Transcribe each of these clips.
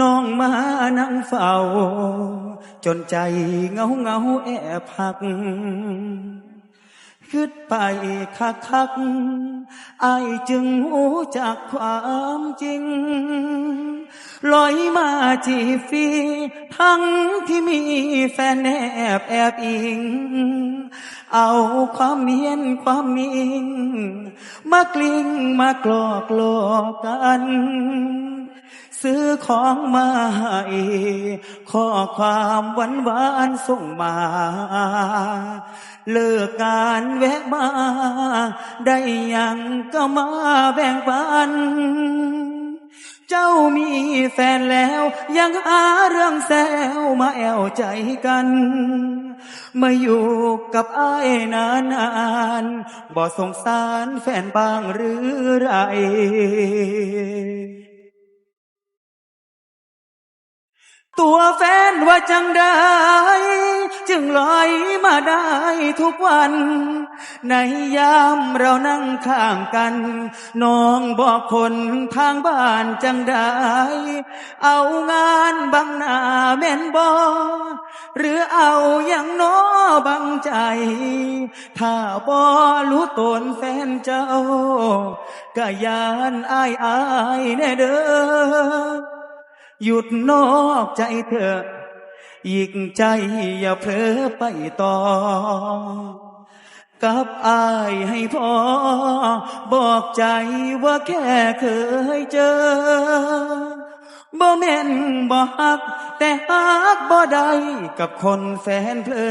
น้องมานั่งเฝ้า จนใจเงาเงาแอบหักคิดไปคักคัก อายจึงหูจากความจริงลอยมาจีฟี ทั้งที่มีแฟนแอบแอบอิง เอาความเมียนความมิง มากลิ้งมากลอกลอกกัน ซื้อของมาให้ข้อความหวานหวานๆส่งมาเลิกงานแวะมา ได้หยังก็มาแบ่งปัน เจ้ามีแฟนแล้ว ยังหาเรื่องแซวมาแอวใจกัน มาอยู่กับไอ้านานๆบ่สงสารแฟนบ้างหรือไร ตัวแฟนว่าจังได้ จึงลอยมาได้ทุกวัน ในยามเรานั่งข้างกัน น้องบอกคนทางบ้านจังได้ เอางานบังหน้าแม่นบอหรือเอาอย่างน้อบังใจ ถ้าบอรู้ตนแฟนเจ้าก็ยานอายอายแน่เด้อ หยุดนอกใจเธอ อีกใจอย่าเผลอไปต่อ กับอายให้พอ บอกใจว่าแค่เคยเจอ บ่แม่นบ่ฮัก แต่ฮักบ่ได้กับคนแฟนเพลอ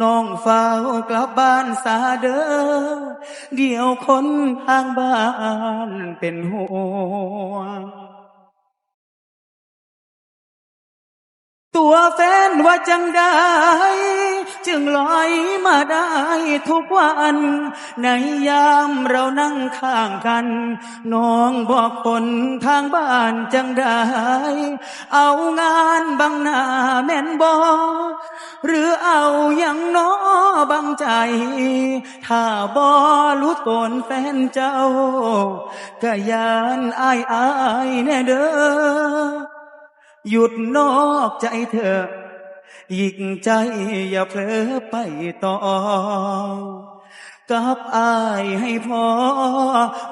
น้องเฝ้ากลับบ้านสาเด้อ เดี๋ยวคนทางบ้านเป็นห่วง ตัวแฟนว่าจังได้ จึงลอยมาได้ทุกวัน ในยามเรานั่งข้างกัน น้องบอกคนทางบ้านจังได้ เอางานบังหน้าแม่นบอหรือเอาอย่างน้อบังใจ ถ้าบอรู้ตนแฟนเจ้าก็ยานอายอายแน่เด้อ หยุดนอกใจเธออีกใจอย่าเผลอไปต่อ กับอายให้พอ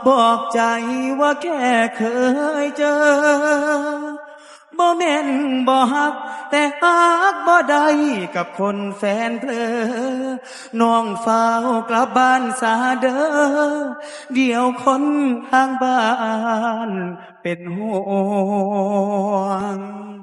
บอกใจว่าแค่เคยเจอ บ่แม่นบ่ฮัก แต่ฮักบ่ได้กับคนแฟนเพลอน้องเฝ้ากลับบ้านสาเด้อเดี๋ยวคนทางบ้านเป็นห่วง